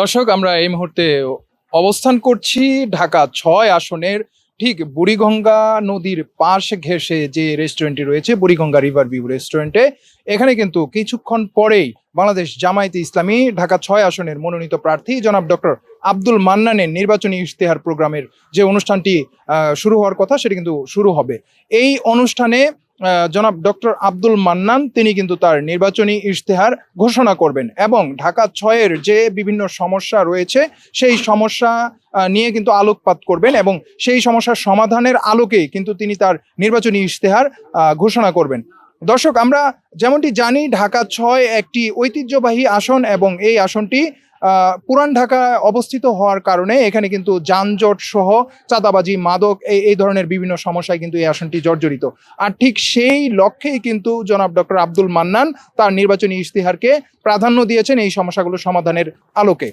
দর্শক, আমরা এই মুহূর্তে অবস্থান করছি ঢাকা ছয় আসনের ঠিক বুড়িগঙ্গা নদীর পাশ ঘেঁষে যে রেস্টুরেন্টটি রয়েছে, বুড়িগঙ্গা রিভার ভিউ রেস্টুরেন্টে এখানে কিন্তু কিছুক্ষণ পরেই বাংলাদেশ জামায়াতে ইসলামী ঢাকা ছয় আসনের মনোনীত প্রার্থী জনাব ডক্টর আব্দুল মান্নানের নির্বাচনী ইশতেহার প্রোগ্রামের যে অনুষ্ঠানটি শুরু হওয়ার কথা, সেটি কিন্তু শুরু হবে। এই অনুষ্ঠানে জনাব ডক্টর আব্দুল মান্নান, তিনি কিন্তু তার নির্বাচনী ইশতেহার ঘোষণা করবেন এবং ঢাকা ছয়ের যে বিভিন্ন সমস্যা রয়েছে, সেই সমস্যা নিয়ে কিন্তু আলোকপাত করবেন এবং সেই সমস্যার সমাধানের আলোকেই কিন্তু তিনি তার নির্বাচনী ইশতেহার ঘোষণা করবেন। দর্শক, আমরা যেমনটি জানি, ঢাকা ছয় একটি ঐতিহ্যবাহী আসন এবং এই আসনটি পুরান ঢাকা অবস্থিত হওয়ার কারণে এখানে কিন্তু যানজট সহ চাঁদাবাজি, মাদক এই এই ধরনের বিভিন্ন সমস্যায় কিন্তু এই আসনটি জর্জরিত। আর ঠিক সেই লক্ষ্যেই কিন্তু জনাব ডক্টর আব্দুল মান্নান তার নির্বাচনী ইশতেহারকে প্রাধান্য দিয়েছেন এই সমস্যাগুলো সমাধানের আলোকে।